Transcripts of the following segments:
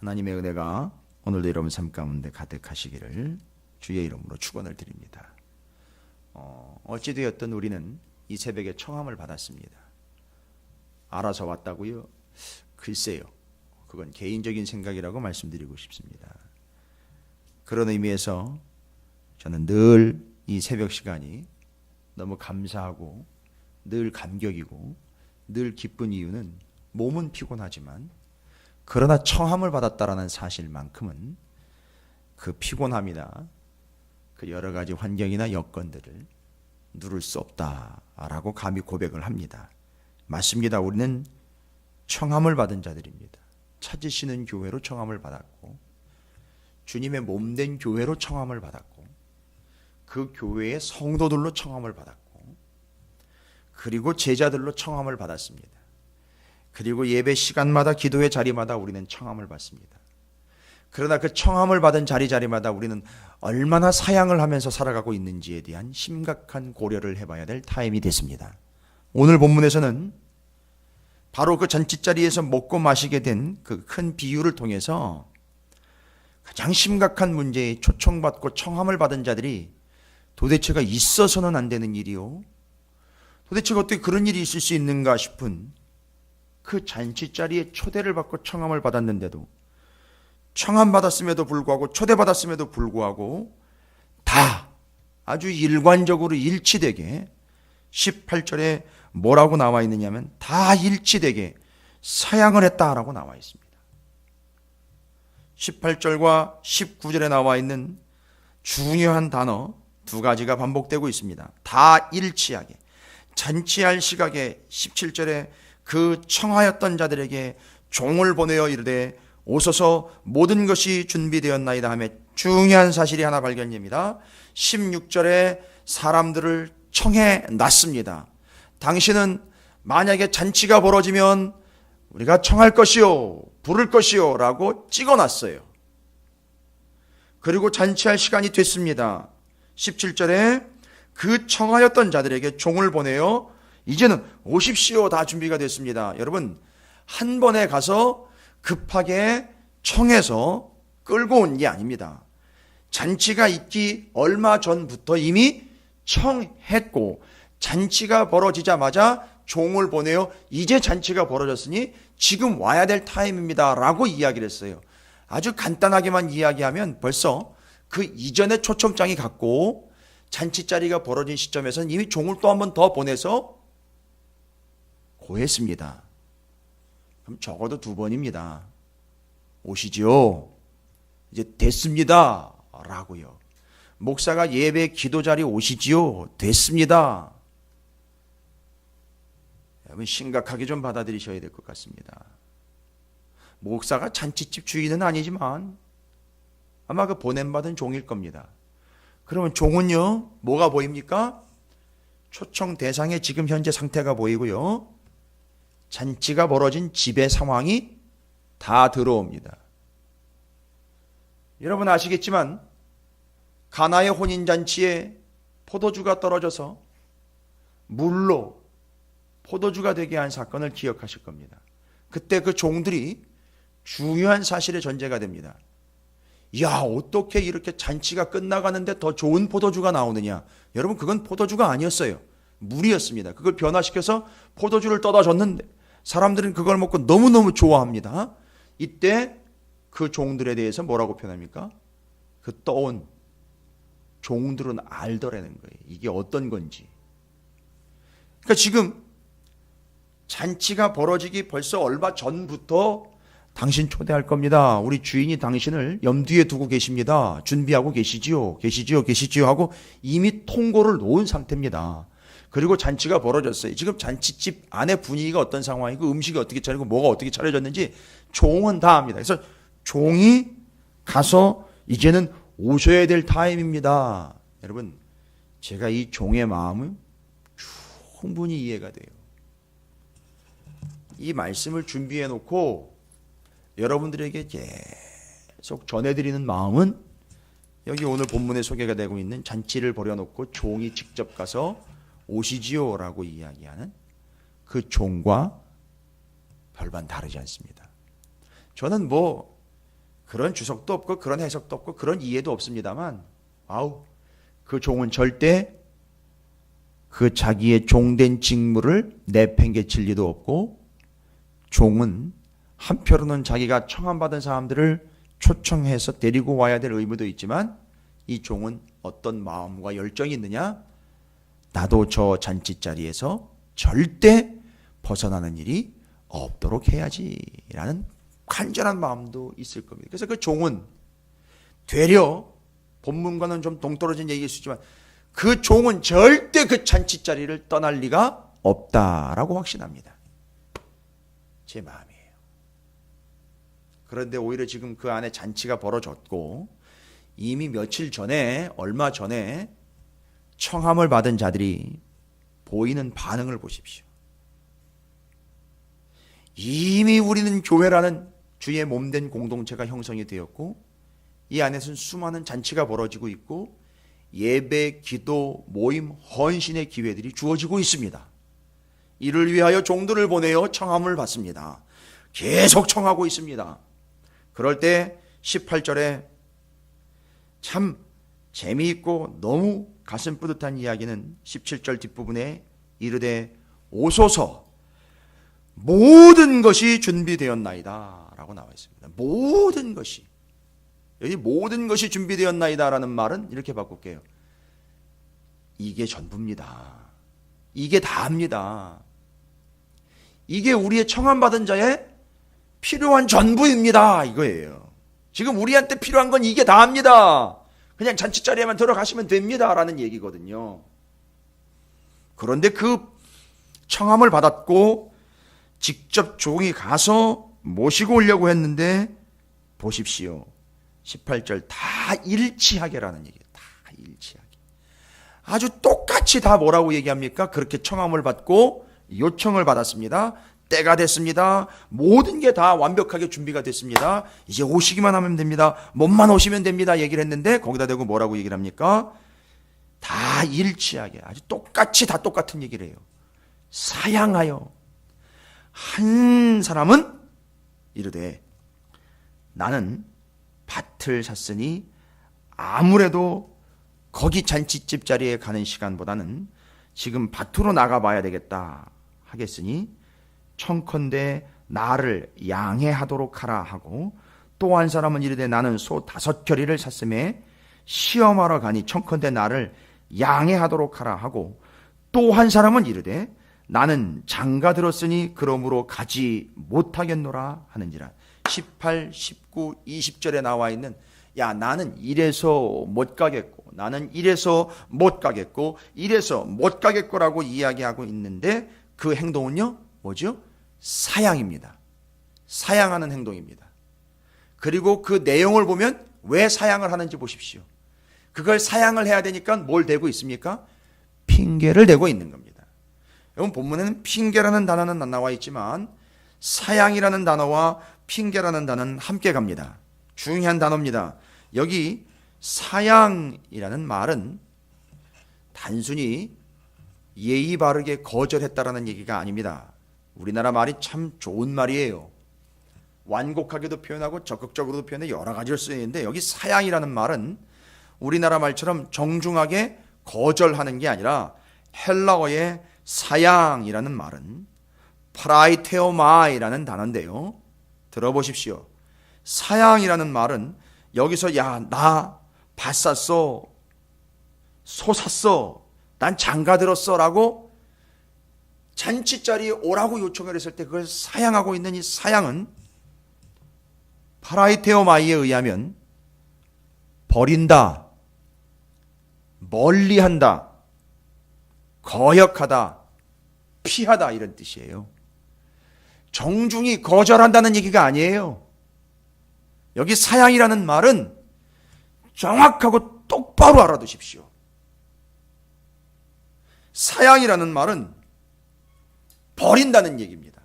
하나님의 은혜가 오늘도 여러분 삶 가운데 가득하시기를 주의 이름으로 축원을 드립니다. 어, 어찌되었든 우리는 이 새벽에 청함을 받았습니다. 알아서 왔다고요? 글쎄요. 그건 개인적인 생각이라고 말씀드리고 싶습니다. 그런 의미에서 저는 늘 이 새벽 시간이 너무 감사하고 늘 감격이고 늘 기쁜 이유는 몸은 피곤하지만 그러나 청함을 받았다라는 사실만큼은 그 피곤함이나 그 여러 가지 환경이나 여건들을 누를 수 없다라고 감히 고백을 합니다. 맞습니다. 우리는 청함을 받은 자들입니다. 찾으시는 교회로 청함을 받았고 주님의 몸된 교회로 청함을 받았고 그 교회의 성도들로 청함을 받았고 그리고 제자들로 청함을 받았습니다. 그리고 예배 시간마다 기도의 자리마다 우리는 청함을 받습니다. 그러나 그 청함을 받은 자리 자리마다 우리는 얼마나 사양을 하면서 살아가고 있는지에 대한 심각한 고려를 해봐야 될 타임이 됐습니다. 오늘 본문에서는 바로 그 잔치자리에서 먹고 마시게 된 그 큰 비유를 통해서 가장 심각한 문제에 초청받고 청함을 받은 자들이 도대체가 있어서는 안 되는 일이요. 도대체가 어떻게 그런 일이 있을 수 있는가 싶은 그 잔치 자리에 초대를 받고 청함을 받았는데도 청함 받았음에도 불구하고 초대 받았음에도 불구하고 다 아주 일관적으로 일치되게 18절에 뭐라고 나와 있느냐면 다 일치되게 사양을 했다라고 나와 있습니다. 18절과 19절에 나와 있는 중요한 단어 두 가지가 반복되고 있습니다. 다 일치하게 잔치할 시각에 17절에 그 청하였던 자들에게 종을 보내어 이르되 오소서 모든 것이 준비되었나이다 하며 중요한 사실이 하나 발견됩니다. 16절에 사람들을 청해 놨습니다. 당신은 만약에 잔치가 벌어지면 우리가 청할 것이요, 부를 것이요 라고 찍어 놨어요. 그리고 잔치할 시간이 됐습니다. 17절에 그 청하였던 자들에게 종을 보내어 이제는 오십시오 다 준비가 됐습니다. 여러분 한 번에 가서 급하게 청해서 끌고 온 게 아닙니다. 잔치가 있기 얼마 전부터 이미 청했고 잔치가 벌어지자마자 종을 보내어 이제 잔치가 벌어졌으니 지금 와야 될 타임입니다 라고 이야기를 했어요. 아주 간단하게만 이야기하면 벌써 그 이전에 초청장이 갔고 잔치 자리가 벌어진 시점에서는 이미 종을 또 한 번 더 보내서 고했습니다. 그럼 적어도 두 번입니다. 오시지요. 이제 됐습니다. 라고요. 목사가 예배 기도 자리 오시지요. 됐습니다. 여러분 심각하게 좀 받아들이셔야 될 것 같습니다. 목사가 잔치집 주인은 아니지만 아마 그 보냄받은 종일 겁니다. 그러면 종은요, 뭐가 보입니까? 초청 대상의 지금 현재 상태가 보이고요. 잔치가 벌어진 집의 상황이 다 들어옵니다. 여러분 아시겠지만, 가나의 혼인 잔치에 포도주가 떨어져서 물로 포도주가 되게 한 사건을 기억하실 겁니다. 그때 그 종들이 중요한 사실의 전제가 됩니다. 야, 어떻게 이렇게 잔치가 끝나가는데 더 좋은 포도주가 나오느냐? 여러분, 그건 포도주가 아니었어요. 물이었습니다. 그걸 변화시켜서 포도주를 떠다 줬는데, 사람들은 그걸 먹고 너무너무 좋아합니다. 이때 그 종들에 대해서 뭐라고 표현합니까? 그 떠온 종들은 알더라는 거예요. 이게 어떤 건지. 그러니까 지금 잔치가 벌어지기 벌써 얼마 전부터 당신 초대할 겁니다. 우리 주인이 당신을 염두에 두고 계십니다. 준비하고 계시지요. 계시지요. 계시지요. 하고 이미 통고를 놓은 상태입니다. 그리고 잔치가 벌어졌어요. 지금 잔치집 안에 분위기가 어떤 상황이고 음식이 어떻게 차리고 뭐가 어떻게 차려졌는지 종은 다 압니다. 그래서 종이 가서 이제는 오셔야 될 타임입니다. 여러분, 제가 이 종의 마음을 충분히 이해가 돼요. 이 말씀을 준비해 놓고 여러분들에게 계속 전해드리는 마음은 여기 오늘 본문에 소개가 되고 있는 잔치를 벌여놓고 종이 직접 가서 오시지요라고 이야기하는 그 종과 별반 다르지 않습니다. 저는 뭐 그런 주석도 없고 그런 해석도 없고 그런 이해도 없습니다만 아우 그 종은 절대 그 자기의 종된 직무를 내팽개칠 리도 없고 종은 한편으로는 자기가 청함받은 사람들을 초청해서 데리고 와야 될 의무도 있지만 이 종은 어떤 마음과 열정이 있느냐? 나도 저 잔치 자리에서 절대 벗어나는 일이 없도록 해야지라는 간절한 마음도 있을 겁니다. 그래서 그 종은 되려 본문과는 좀 동떨어진 얘기일 수 있지만 그 종은 절대 그 잔치 자리를 떠날 리가 없다라고 확신합니다. 제 마음이에요. 그런데 오히려 지금 그 안에 잔치가 벌어졌고 이미 며칠 전에 얼마 전에 청함을 받은 자들이 보이는 반응을 보십시오. 이미 우리는 교회라는 주의 몸된 공동체가 형성이 되었고 이 안에서는 수많은 잔치가 벌어지고 있고 예배, 기도, 모임, 헌신의 기회들이 주어지고 있습니다. 이를 위하여 종들을 보내어 청함을 받습니다. 계속 청하고 있습니다. 그럴 때 18절에 참 재미있고 너무 가슴 뿌듯한 이야기는 17절 뒷부분에 이르되 오소서 모든 것이 준비되었나이다 라고 나와 있습니다. 모든 것이 여기 모든 것이 준비되었나이다 라는 말은 이렇게 바꿀게요. 이게 전부입니다. 이게 다입니다. 이게 우리의 청함받은 자의 필요한 전부입니다. 이거예요. 지금 우리한테 필요한 건 이게 다입니다. 그냥 잔치 자리에만 들어가시면 됩니다. 라는 얘기거든요. 그런데 그 청함을 받았고 직접 종이 가서 모시고 오려고 했는데 보십시오. 18절 다 일치하게라는 얘기예요. 다 일치하게. 아주 똑같이 다 뭐라고 얘기합니까? 그렇게 청함을 받고 요청을 받았습니다. 때가 됐습니다. 모든 게 다 완벽하게 준비가 됐습니다. 이제 오시기만 하면 됩니다. 몸만 오시면 됩니다. 얘기를 했는데 거기다 대고 뭐라고 얘기를 합니까? 다 일치하게 아주 똑같이 다 똑같은 얘기를 해요. 사양하여 한 사람은 이르되 나는 밭을 샀으니 아무래도 거기 잔치집 자리에 가는 시간보다는 지금 밭으로 나가 봐야 되겠다 하겠으니 청컨대 나를 양해하도록 하라 하고 또 한 사람은 이르되 나는 소 다섯 결의를 샀음에 시험하러 가니 청컨대 나를 양해하도록 하라 하고 또 한 사람은 이르되 나는 장가 들었으니 그러므로 가지 못하겠노라 하는지라 18, 19, 20절에 나와 있는 야 나는 이래서 못 가겠고 나는 이래서 못 가겠고 이래서 못 가겠고라고 이야기하고 있는데 그 행동은요 뭐죠? 사양입니다. 사양하는 행동입니다. 그리고 그 내용을 보면 왜 사양을 하는지 보십시오. 그걸 사양을 해야 되니까 뭘 대고 있습니까? 핑계를 대고 있는 겁니다. 여러분 본문에는 핑계라는 단어는 안 나와 있지만 사양이라는 단어와 핑계라는 단어는 함께 갑니다. 중요한 단어입니다. 여기 사양이라는 말은 단순히 예의 바르게 거절했다라는 얘기가 아닙니다. 우리나라 말이 참 좋은 말이에요. 완곡하게도 표현하고 적극적으로도 표현해 여러 가지를 쓰이는데 여기 사양이라는 말은 우리나라 말처럼 정중하게 거절하는 게 아니라 헬라어의 사양이라는 말은 프라이테오마이라는 단어인데요. 들어보십시오. 사양이라는 말은 여기서 야 나 밭 샀어 소 샀어 난 장가 들었어 라고 잔치 자리에 오라고 요청을 했을 때 그걸 사양하고 있는 이 사양은 파라이테오마이에 의하면 버린다, 멀리한다, 거역하다, 피하다 이런 뜻이에요. 정중히 거절한다는 얘기가 아니에요. 여기 사양이라는 말은 정확하고 똑바로 알아두십시오. 사양이라는 말은 버린다는 얘기입니다.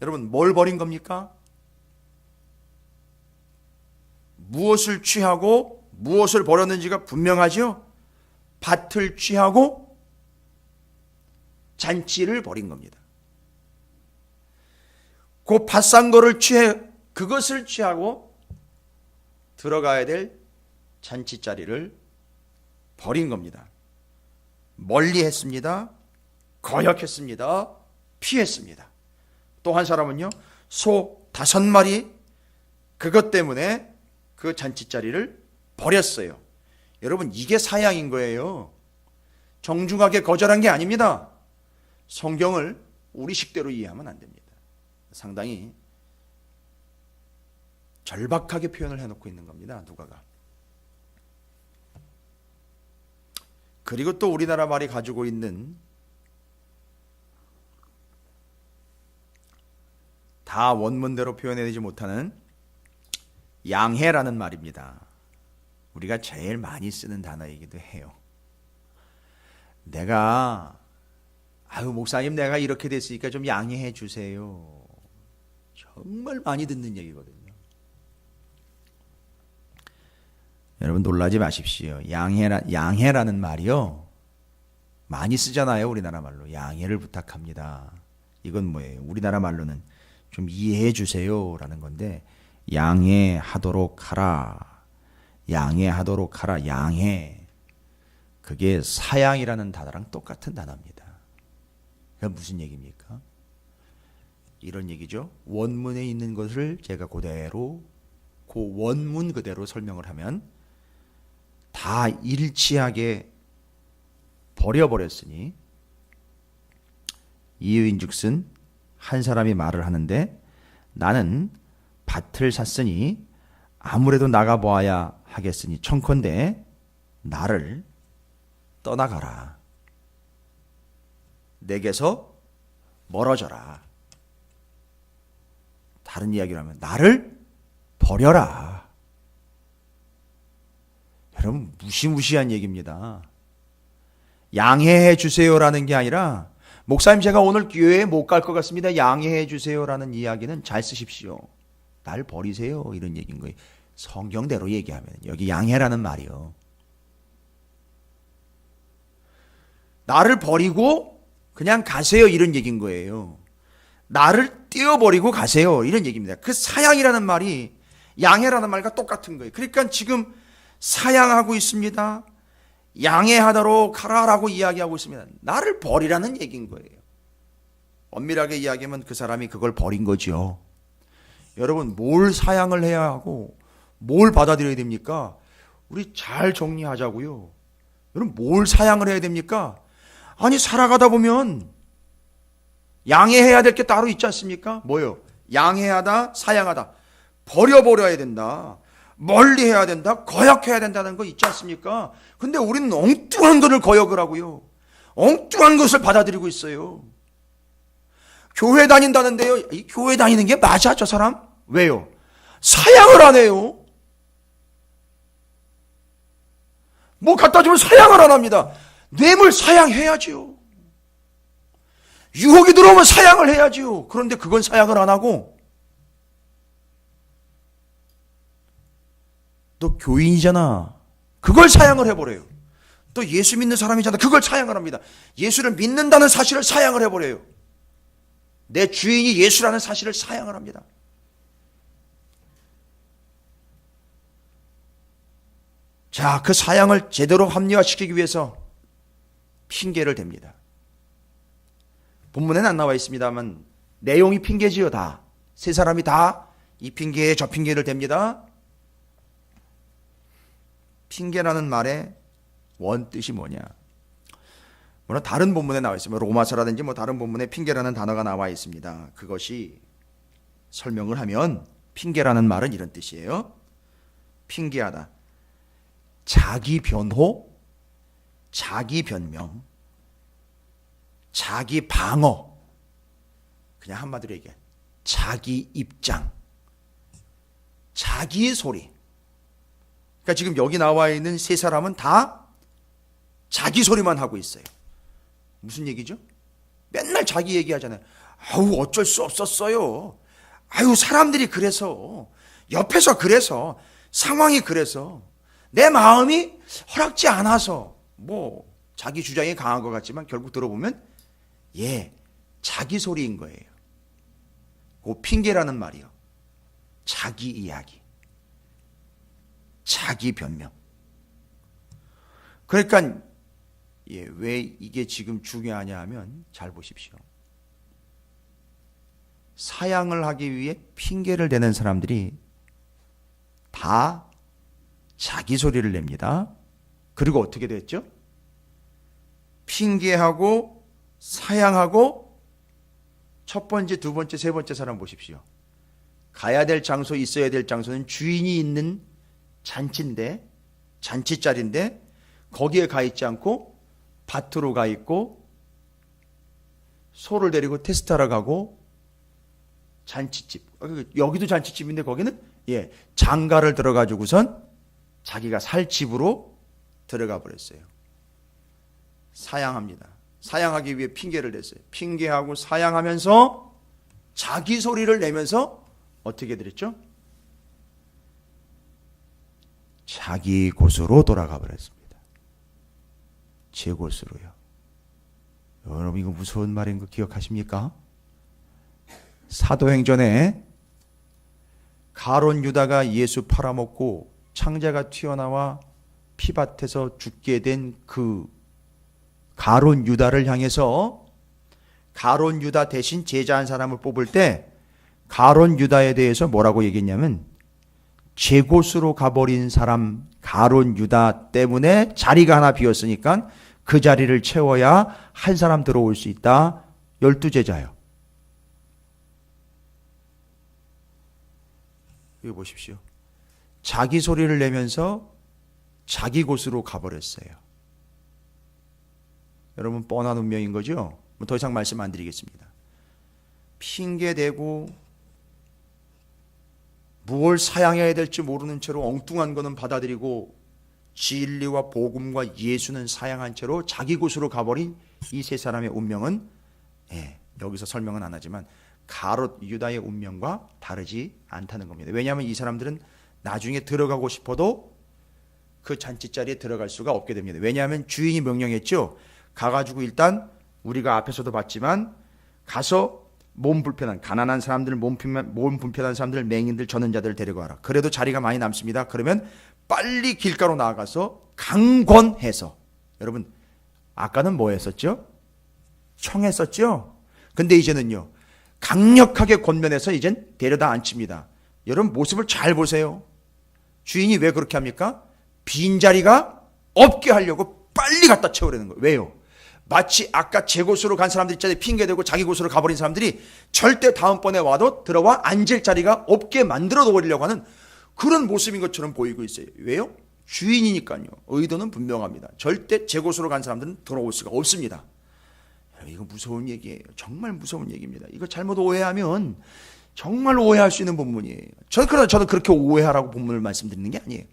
여러분, 뭘 버린 겁니까? 무엇을 취하고 무엇을 버렸는지가 분명하죠? 밭을 취하고 잔치를 버린 겁니다. 그 밭산 거를 취해 그것을 취하고 들어가야 될 잔치 자리를 버린 겁니다. 멀리 했습니다. 거역했습니다. 피했습니다. 또 한 사람은요, 소 다섯 마리 그것 때문에 그 잔치 자리를 버렸어요. 여러분, 이게 사양인 거예요. 정중하게 거절한 게 아닙니다. 성경을 우리 식대로 이해하면 안 됩니다. 상당히 절박하게 표현을 해놓고 있는 겁니다. 누가가. 그리고 또 우리나라 말이 가지고 있는 다 원문대로 표현해내지 못하는 양해라는 말입니다. 우리가 제일 많이 쓰는 단어이기도 해요. 내가 아유 목사님 내가 이렇게 됐으니까 좀 양해해 주세요. 정말 많이 듣는 얘기거든요. 여러분 놀라지 마십시오. 양해라 양해라는 말이요. 많이 쓰잖아요, 우리나라 말로. 양해를 부탁합니다. 이건 뭐예요? 우리나라 말로는 좀 이해해 주세요라는 건데 양해하도록 하라. 양해하도록 하라. 양해. 그게 사양이라는 단어랑 똑같은 단어입니다. 그 무슨 얘기입니까? 이런 얘기죠. 원문에 있는 것을 제가 그대로 그 원문 그대로 설명을 하면 다 일치하게 버려버렸으니 이유인즉슨 한 사람이 말을 하는데 나는 밭을 샀으니 아무래도 나가 보아야 하겠으니 청컨대 나를 떠나가라. 내게서 멀어져라. 다른 이야기로 하면 나를 버려라. 여러분 무시무시한 얘기입니다. 양해해 주세요라는 게 아니라 목사님 제가 오늘 교회에 못 갈 것 같습니다. 양해해 주세요라는 이야기는 잘 쓰십시오. 날 버리세요 이런 얘기인 거예요. 성경대로 얘기하면 여기 양해라는 말이요. 나를 버리고 그냥 가세요 이런 얘기인 거예요. 나를 띄워버리고 가세요 이런 얘기입니다. 그 사양이라는 말이 양해라는 말과 똑같은 거예요. 그러니까 지금 사양하고 있습니다. 양해하도록 하라라고 이야기하고 있습니다. 나를 버리라는 얘기인 거예요. 엄밀하게 이야기하면 그 사람이 그걸 버린 거죠. 여러분 뭘 사양을 해야 하고 뭘 받아들여야 됩니까? 우리 잘 정리하자고요. 여러분 뭘 사양을 해야 됩니까? 아니 살아가다 보면 양해해야 될 게 따로 있지 않습니까? 뭐요? 양해하다, 사양하다. 버려버려야 된다. 멀리 해야 된다. 거역해야 된다는 거 있지 않습니까? 근데 우리는 엉뚱한 것을 거역을 하고요. 엉뚱한 것을 받아들이고 있어요. 교회 다닌다는데요. 이 교회 다니는 게 맞아, 저 사람? 왜요? 사양을 안 해요. 뭐 갖다 주면 사양을 안 합니다. 뇌물 사양해야지요. 유혹이 들어오면 사양을 해야지요. 그런데 그건 사양을 안 하고 너 교인이잖아. 그걸 사양을 해버려요. 또 예수 믿는 사람이잖아. 그걸 사양을 합니다. 예수를 믿는다는 사실을 사양을 해버려요. 내 주인이 예수라는 사실을 사양을 합니다. 자, 그 사양을 제대로 합리화시키기 위해서 핑계를 댑니다. 본문에는 안 나와 있습니다만 내용이 핑계지요 다. 세 사람이 다 이 핑계에 저 핑계를 댑니다. 핑계라는 말의 원 뜻이 뭐냐? 물론 다른 본문에 나와 있습니다. 로마서라든지 뭐 다른 본문에 핑계라는 단어가 나와 있습니다. 그것이 설명을 하면 핑계라는 말은 이런 뜻이에요. 핑계하다. 자기 변호, 자기 변명, 자기 방어. 그냥 한마디로 얘기해. 자기 입장. 자기의 소리. 그러니까 지금 여기 나와 있는 세 사람은 다 자기 소리만 하고 있어요. 무슨 얘기죠? 맨날 자기 얘기하잖아요. 아우 어쩔 수 없었어요. 아유 사람들이 그래서 옆에서 그래서 상황이 그래서 내 마음이 허락지 않아서 뭐 자기 주장이 강한 것 같지만 결국 들어보면 예 자기 소리인 거예요. 그 핑계라는 말이요. 자기 이야기. 자기 변명. 그러니까 예, 왜 이게 지금 중요하냐 하면 잘 보십시오. 사양을 하기 위해 핑계를 대는 사람들이 다 자기 소리를 냅니다. 그리고 어떻게 됐죠? 핑계하고 사양하고 첫 번째, 두 번째, 세 번째 사람 보십시오. 가야 될 장소, 있어야 될 장소는 주인이 있는 잔치인데, 잔치 자리인데, 거기에 가 있지 않고, 밭으로 가 있고, 소를 데리고 테스트하러 가고, 잔치집. 어, 여기도 잔치집인데, 거기는, 예, 장가를 들어가지고선 자기가 살 집으로 들어가 버렸어요. 사양합니다. 사양하기 위해 핑계를 댔어요. 핑계하고 사양하면서 자기 소리를 내면서 어떻게 드렸죠? 자기 곳으로 돌아가 버렸습니다. 제 곳으로요. 여러분 이거 무서운 말인 거 기억하십니까? 사도행전에 가론 유다가 예수 팔아먹고 창자가 튀어나와 피밭에서 죽게 된 그 가론 유다를 향해서 가론 유다 대신 제자 한 사람을 뽑을 때 가론 유다에 대해서 뭐라고 얘기했냐면 제 곳으로 가버린 사람 가론 유다 때문에 자리가 하나 비었으니까 그 자리를 채워야 한 사람 들어올 수 있다. 열두 제자요. 여기 보십시오. 자기 소리를 내면서 자기 곳으로 가버렸어요. 여러분 뻔한 운명인 거죠? 뭐더 이상 말씀 안 드리겠습니다. 핑계 대고 무엇 사양해야 될지 모르는 채로 엉뚱한 거는 받아들이고 진리와 복음과 예수는 사양한 채로 자기 곳으로 가버린 이 세 사람의 운명은 예, 여기서 설명은 안 하지만 가롯 유다의 운명과 다르지 않다는 겁니다. 왜냐하면 이 사람들은 나중에 들어가고 싶어도 그 잔치 자리에 들어갈 수가 없게 됩니다. 왜냐하면 주인이 명령했죠. 가가지고 일단 우리가 앞에서도 봤지만 가서 몸 불편한 가난한 사람들 몸 불편한 몸 불편한 사람들 맹인들 전원자들 데리고 와라. 그래도 자리가 많이 남습니다. 그러면 빨리 길가로 나가서 강권해서 여러분 아까는 뭐 했었죠? 청했었죠? 근데 이제는요. 강력하게 권면해서 이젠 데려다 앉힙니다. 여러분 모습을 잘 보세요. 주인이 왜 그렇게 합니까? 빈자리가 없게 하려고 빨리 갖다 채우려는 거예요. 왜요? 마치 아까 제 곳으로 간 사람들 있잖아요. 핑계대고 자기 곳으로 가버린 사람들이 절대 다음번에 와도 들어와 앉을 자리가 없게 만들어 놓으려고 하는 그런 모습인 것처럼 보이고 있어요. 왜요? 주인이니까요. 의도는 분명합니다. 절대 제 곳으로 간 사람들은 돌아올 수가 없습니다. 이거 무서운 얘기예요. 정말 무서운 얘기입니다. 이거 잘못 오해하면 정말 오해할 수 있는 본문이에요. 저는 그러나 저는 그렇게 오해하라고 본문을 말씀드리는 게 아니에요.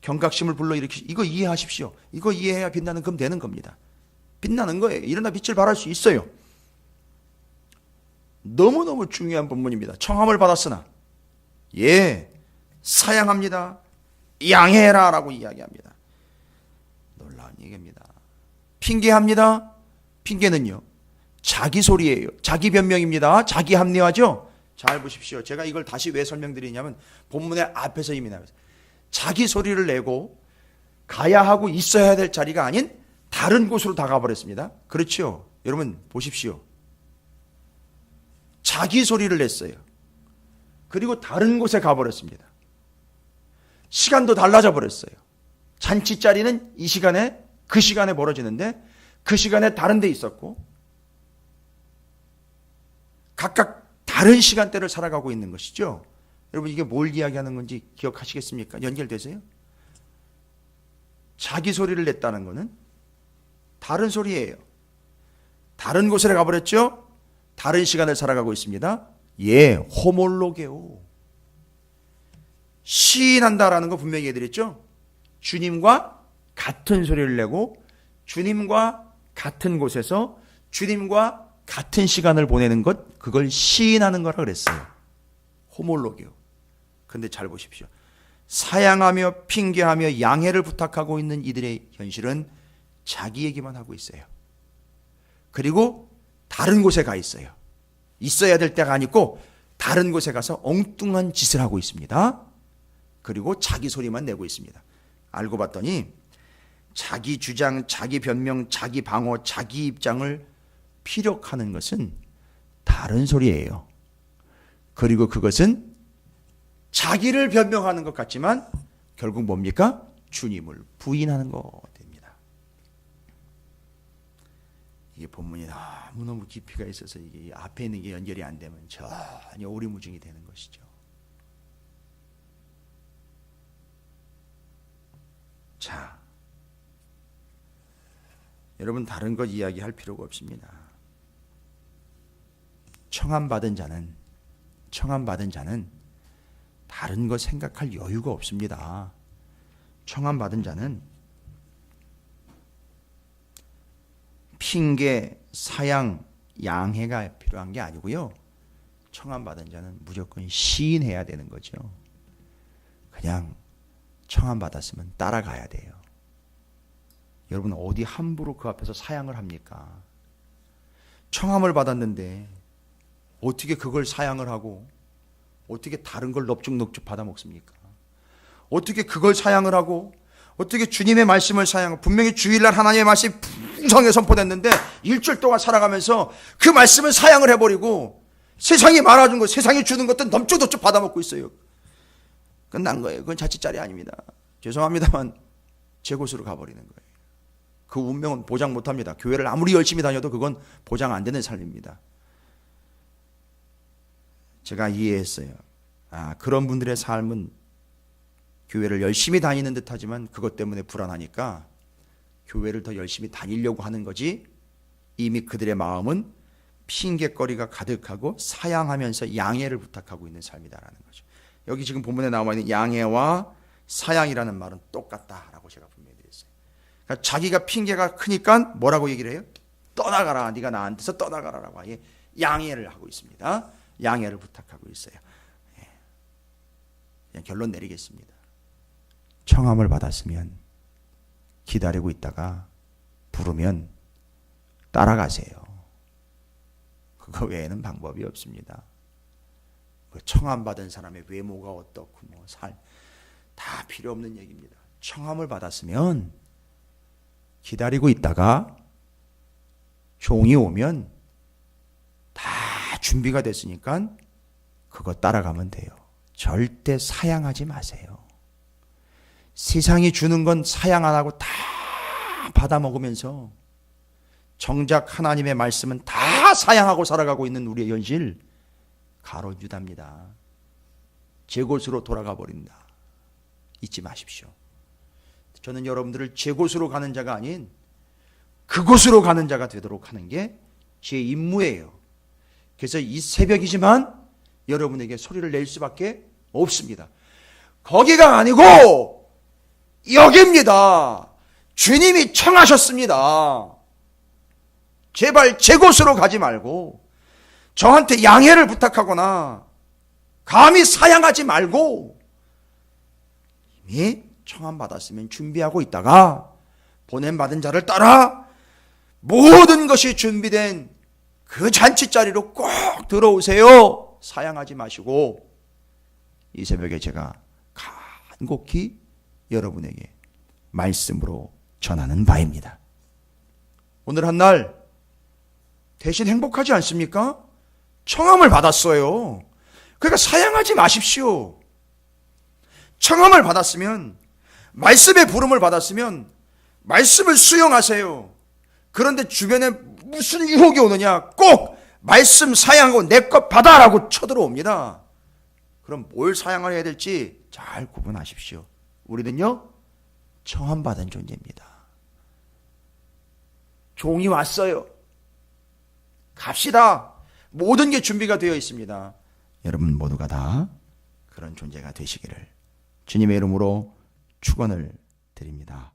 경각심을 불러일으키 이거 이해하십시오. 이거 이해해야 빛나는 금 되는 겁니다. 빛나는 거예요. 일어나 빛을 발할 수 있어요. 너무너무 중요한 본문입니다. 청함을 받았으나 예 사양합니다. 양해해라 라고 이야기합니다. 놀라운 얘기입니다. 핑계합니다. 핑계는요. 자기 소리예요. 자기 변명입니다. 자기 합리화죠. 잘 보십시오. 제가 이걸 다시 왜 설명드리냐면 본문의 앞에서 이미 나왔어요. 자기 소리를 내고 가야 하고 있어야 될 자리가 아닌 다른 곳으로 다 가 버렸습니다. 그렇죠? 여러분 보십시오. 자기 소리를 냈어요. 그리고 다른 곳에 가 버렸습니다. 시간도 달라져 버렸어요. 잔치 자리는 이 시간에 그 시간에 벌어지는데 그 시간에 다른 데 있었고 각각 다른 시간대를 살아가고 있는 것이죠. 여러분 이게 뭘 이야기하는 건지 기억하시겠습니까? 연결되세요? 자기 소리를 냈다는 것은 다른 소리예요. 다른 곳에 가버렸죠? 다른 시간을 살아가고 있습니다. 예, 호몰로게오. 시인한다라는 거 분명히 해드렸죠? 주님과 같은 소리를 내고 주님과 같은 곳에서 주님과 같은 시간을 보내는 것, 그걸 시인하는 거라 그랬어요. 호몰로게오. 근데 잘 보십시오. 사양하며 핑계하며 양해를 부탁하고 있는 이들의 현실은 자기 얘기만 하고 있어요. 그리고 다른 곳에 가 있어요. 있어야 될 때가 아니고 다른 곳에 가서 엉뚱한 짓을 하고 있습니다. 그리고 자기 소리만 내고 있습니다. 알고 봤더니 자기 주장, 자기 변명, 자기 방어, 자기 입장을 피력하는 것은 다른 소리예요. 그리고 그것은 자기를 변명하는 것 같지만 결국 뭡니까? 주님을 부인하는 거 됩니다. 이게 본문이 너무너무 깊이가 있어서 이게 앞에 있는 게 연결이 안 되면 전혀 오리무중이 되는 것이죠. 자, 여러분 다른 것 이야기할 필요가 없습니다. 청함 받은 자는 청함 받은 자는 다른 거 생각할 여유가 없습니다. 청함 받은 자는 핑계, 사양, 양해가 필요한 게 아니고요. 청함 받은 자는 무조건 시인해야 되는 거죠. 그냥 청함 받았으면 따라가야 돼요. 여러분 어디 함부로 그 앞에서 사양을 합니까? 청함을 받았는데 어떻게 그걸 사양을 하고 어떻게 다른 걸 넙죽넙죽 받아 먹습니까? 어떻게 그걸 사양을 하고 어떻게 주님의 말씀을 사양하고 분명히 주일날 하나님의 말씀이 풍성하게 선포됐는데 일주일 동안 살아가면서 그 말씀을 사양을 해버리고 세상이 말아준 것, 세상이 주는 것도 넘쭉넘쭉 받아 먹고 있어요. 끝난 거예요. 그건 자칫자리 아닙니다. 죄송합니다만 제 곳으로 가버리는 거예요. 그 운명은 보장 못합니다. 교회를 아무리 열심히 다녀도 그건 보장 안 되는 삶입니다. 제가 이해했어요. 아, 그런 분들의 삶은 교회를 열심히 다니는 듯 하지만 그것 때문에 불안하니까 교회를 더 열심히 다니려고 하는 거지 이미 그들의 마음은 핑계거리가 가득하고 사양하면서 양해를 부탁하고 있는 삶이다라는 거죠. 여기 지금 본문에 나와 있는 양해와 사양이라는 말은 똑같다라고 제가 분명히 드렸어요. 그러니까 자기가 핑계가 크니까 뭐라고 얘기를 해요? 떠나가라. 네가 나한테서 떠나가라라고 아예 양해를 하고 있습니다. 양해를 부탁하고 있어요. 예. 결론 내리겠습니다. 청함을 받았으면 기다리고 있다가 부르면 따라가세요. 그거 외에는 방법이 없습니다. 그 청함 받은 사람의 외모가 어떻고 뭐 살 다 필요 없는 얘기입니다. 청함을 받았으면 기다리고 있다가 종이 오면 다 준비가 됐으니까 그거 따라가면 돼요. 절대 사양하지 마세요. 세상이 주는 건 사양 안 하고 다 받아 먹으면서 정작 하나님의 말씀은 다 사양하고 살아가고 있는 우리의 현실 가론 유다입니다. 제 곳으로 돌아가 버린다. 잊지 마십시오. 저는 여러분들을 제 곳으로 가는 자가 아닌 그곳으로 가는 자가 되도록 하는 게 제 임무예요. 그래서 이 새벽이지만 여러분에게 소리를 낼 수밖에 없습니다. 거기가 아니고 여기입니다. 주님이 청하셨습니다. 제발 제 곳으로 가지 말고 저한테 양해를 부탁하거나 감히 사양하지 말고 이미 청함 받았으면 준비하고 있다가 보냄 받은 자를 따라 모든 것이 준비된 그 잔치 자리로 꼭 들어오세요. 사양하지 마시고 이 새벽에 제가 간곡히 여러분에게 말씀으로 전하는 바입니다. 오늘 한 날 대신 행복하지 않습니까? 청함을 받았어요. 그러니까 사양하지 마십시오. 청함을 받았으면 말씀의 부름을 받았으면 말씀을 수용하세요. 그런데 주변에 무슨 유혹이 오느냐? 꼭 말씀 사양하고 내 것 받아라고 쳐들어옵니다. 그럼 뭘 사양을 해야 될지 잘 구분하십시오. 우리는요, 청함받은 존재입니다. 종이 왔어요. 갑시다. 모든 게 준비가 되어 있습니다. 여러분 모두가 다 그런 존재가 되시기를 주님의 이름으로 축원을 드립니다.